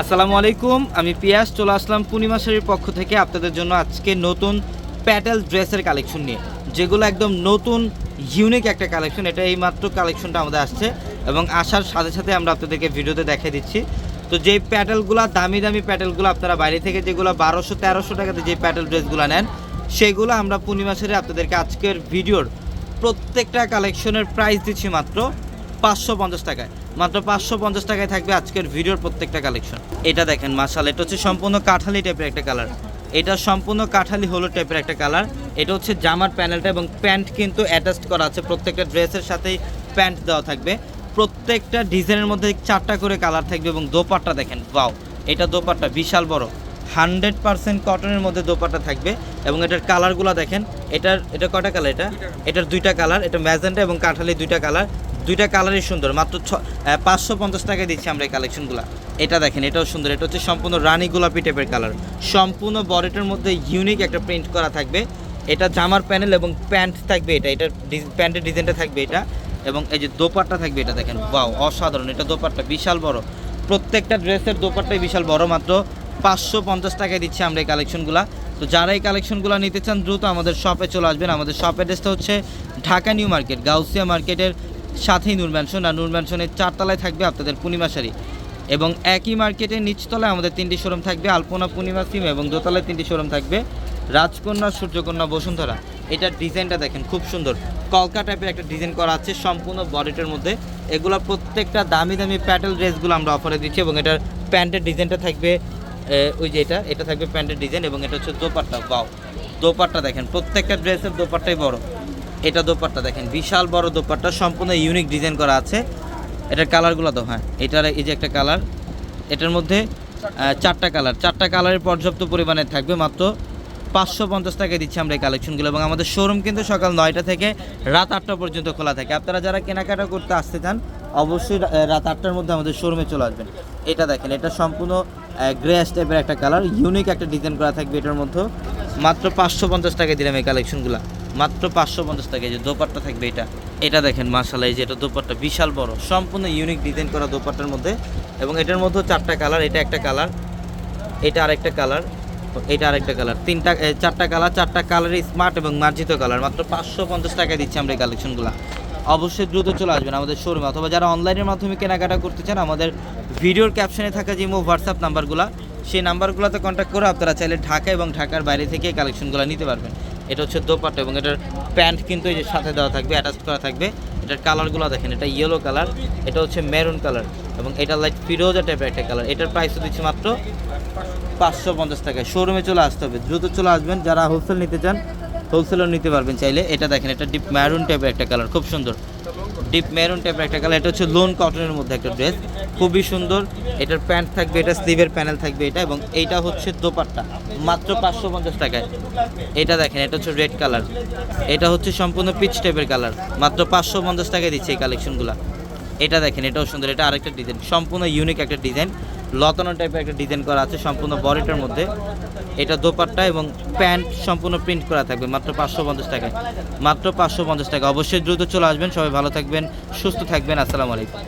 আসসালামু আলাইকুম, আমি পিয়াস, চলে আসলাম পূর্ণিমা শাড়ির পক্ষ থেকে আপনাদের জন্য আজকে নতুন প্যাটেল ড্রেসের কালেকশন নিয়ে। যেগুলো একদম নতুন ইউনিক একটা কালেকশন, এটা এই মাত্র কালেকশনটা আমাদের আসছে এবং আসার সাথে সাথে আমরা আপনাদেরকে ভিডিওতে দেখিয়ে দিচ্ছি। তো যেই প্যাটেলগুলো, দামি দামি প্যাটেলগুলো আপনারা বাইরে থেকে যেগুলো বারোশো, তেরোশো টাকাতে যে প্যাটেল ড্রেসগুলো নেন, সেগুলো আমরা পূর্ণিমা শাড়ি আপনাদেরকে আজকের ভিডিওর প্রত্যেকটা কালেকশনের প্রাইস দিচ্ছি মাত্র। পাঁচশো পঞ্চাশ টাকায়। মাত্র পাঁচশো পঞ্চাশ টাকায় থাকবে আজকের ভিডিওর প্রত্যেকটা কালেকশন। এটা দেখেন মাসাল এটা হচ্ছে সম্পূর্ণ কাঠালি টাইপের একটা কালার এটা সম্পূর্ণ কাঠালি হলুদ টাইপের একটা কালার এটা হচ্ছে জামার প্যানেলটা এবং প্যান্ট কিন্তু অ্যাটাচ করা আছে। প্রত্যেকটা ড্রেসের সাথেই প্যান্ট দেওয়া থাকবে। প্রত্যেকটা ডিজাইনের মধ্যে চারটা করে কালার থাকবে এবং দোপাট্টা দেখেন বাও এটা দোপাট্টা বিশাল বড়। হান্ড্রেড পার্সেন্ট কটনের মধ্যে দোপাট্টা থাকবে এবং এটার কালারগুলো দেখেন এটার এটা কটা কালার এটা? এটার দুইটা কালার এটা ম্যাজেন্টা এবং কাঁঠালি দুইটা কালার দুইটা কালারই সুন্দর। মাত্র ছ পাঁচশো পঞ্চাশ টাকায় দিচ্ছি আমরা এই কালেকশনগুলো। এটা দেখেন, এটাও সুন্দর। এটা হচ্ছে সম্পূর্ণ রানী গোলাপি টাইপের কালার। সম্পূর্ণ বডিটার মধ্যে ইউনিক একটা প্রিন্ট করা থাকবে। এটা জামার প্যানেল এবং প্যান্ট থাকবে এটা। এটা প্যান্টের ডিজাইনটা থাকবে এটা। এবং এই যে দোপাট্টা থাকবে এটা দেখেন বাও অসাধারণ। এটা দোপাট্টা বিশাল বড়। প্রত্যেকটা ড্রেসের দোপাট্টাই বিশাল বড়। মাত্র পাঁচশো পঞ্চাশ টাকায় দিচ্ছি আমরা এই কালেকশনগুলো। তো যারা এই কালেকশনগুলো নিতে চান, দ্রুত আমাদের শপে চলে আসবেন। আমাদের শপ অ্যাড্রেসটা হচ্ছে ঢাকা নিউ মার্কেট, গাউসিয়া মার্কেটের সাথেই নূর ম্যানশন আর নূর ম্যানশনের চারতলায় থাকবে আপনাদের পূর্ণিমা শাড়ি। এবং একই মার্কেটের নিচতলায় আমাদের তিনটি শোরুম থাকবে, আলপনা পূর্ণিমা সিম, এবং দোতলায় তিনটি শোরুম থাকবে রাজকন্যা, সূর্যকন্যা, বসুন্ধরা। এটার ডিজাইনটা দেখেন, খুব সুন্দর। কলকা টাইপের একটা ডিজাইন করা আছে, সম্পূর্ণ বডিটার মধ্যে। এগুলো প্রত্যেকটা দামি দামি প্যাটেল ড্রেসগুলো আমরা অফারে দিচ্ছি, এবং এটার প্যান্টের ডিজাইনটা থাকবে ওই যে এটা এটা থাকবে প্যান্টের ডিজাইন, এবং এটা হচ্ছে দোপাট্টা। বাও দোপাট্টা দেখেন, প্রত্যেকটা ড্রেসের দোপাট্টাই বড়। এটা দোপাট্টা দেখেন, বিশাল বড় দোপাট্টা, সম্পূর্ণ ইউনিক ডিজাইন করা আছে। এটার কালারগুলো তো হ্যাঁ এটার এই যে একটা কালার এটার মধ্যে চারটা কালার চারটা কালারের পর্যাপ্ত পরিমাণে থাকবে মাত্র পাঁচশো পঞ্চাশ টাকায় দিচ্ছি আমরা এই কালেকশনগুলো এবং আমাদের শোরুম কিন্তু সকাল নয়টা থেকে রাত আটটা পর্যন্ত খোলা থাকে। আপনারা যারা কেনাকাটা করতে আসতে চান, অবশ্যই রাত আটটার মধ্যে আমাদের শোরুমে চলে আসবেন। এটা দেখেন, এটা সম্পূর্ণ গ্রেস টাইপের একটা কালার ইউনিক একটা ডিজাইন করা থাকবে এটার মধ্যে। মাত্র পাঁচশো পঞ্চাশ টাকায় দিলাম এই কালেকশনগুলো মাত্র পাঁচশো পঞ্চাশ টাকা যে দোপাট্টা থাকবে এটা। এটা দেখেন মাসালা এই যে এটা দোপাট্টা বিশাল বড়, সম্পূর্ণ ইউনিক ডিজাইন করা দোপাট্টার মধ্যে। এবং এটার মধ্যেও চারটা কালার এটা একটা কালার এটা আরেকটা কালার এটা আরেকটা কালার তিনটা চারটা কালার চারটা কালারই স্মার্ট এবং মার্জিত কালার মাত্র পাঁচশো পঞ্চাশ টাকায় দিচ্ছি আমরা এই কালেকশনগুলো অবশ্যই দ্রুত চলে আসবেন আমাদের শোরুমে অথবা যারা অনলাইনের মাধ্যমে কেনাকাটা করতে চান, আমাদের ভিডিওর ক্যাপশনে থাকা যে মো হোয়াটসঅ্যাপ নাম্বারগুলো সেই নাম্বারগুলোতে কন্ট্যাক্ট করে আপনারা চাইলে ঢাকা এবং ঢাকার বাইরে থেকে কালেকশনগুলো নিতে পারবেন। এটা হচ্ছে দোপাট্টা এবং এটার প্যান্ট কিন্তু এই যে সাথে দেওয়া থাকবে অ্যাটাচ করা থাকবে। এটার কালারগুলো দেখেন, এটা ইয়েলো কালার এটা হচ্ছে মেরুন কালার এবং এটা লাইট ফিরোজা টাইপের একটা কালার এটার প্রাইসও দিচ্ছি মাত্র পাঁচশো পঞ্চাশ টাকায়। শোরুমে চলে আসতে হবে। দ্রুত চলে আসবেন। যারা হোলসেল নিতে চান হোলসেলও নিতে পারবেন চাইলে। এটা দেখেন, এটা ডিপ ম্যারুন টাইপের একটা কালার খুব সুন্দর। ডিপ মেরুন টাইপের একটা কালার। এটা হচ্ছে লোন কটনের মধ্যে একটা ড্রেস। খুবই সুন্দর। এটার প্যান্ট থাকবে, এটা স্লিভের প্যানেল থাকবে এটা এবং এইটা হচ্ছে দোপাট্টা। মাত্র পাঁচশো পঞ্চাশ টাকায়। এটা দেখেন, এটা হচ্ছে রেড কালার। এটা হচ্ছে সম্পূর্ণ পিচ টাইপের কালার। মাত্র পাঁচশো পঞ্চাশ টাকায় দিচ্ছে এই কালেকশনগুলো। এটা দেখেন, এটাও সুন্দর। এটা আরেকটা ডিজাইন। সম্পূর্ণ ইউনিক একটা ডিজাইন। লতানো টাইপের একটা ডিজাইন করা আছে সম্পূর্ণ বডিটার মধ্যে। এটা দোপাট্টা এবং প্যান্ট সম্পূর্ণ প্রিন্ট করা থাকবে, মাত্র পাঁচশো পঞ্চাশ টাকায়। মাত্র পাঁচশো পঞ্চাশ টাকা অবশ্যই দ্রুত চলে আসবেন। সবাই ভালো থাকবেন, সুস্থ থাকবেন। আসসালামু আলাইকুম।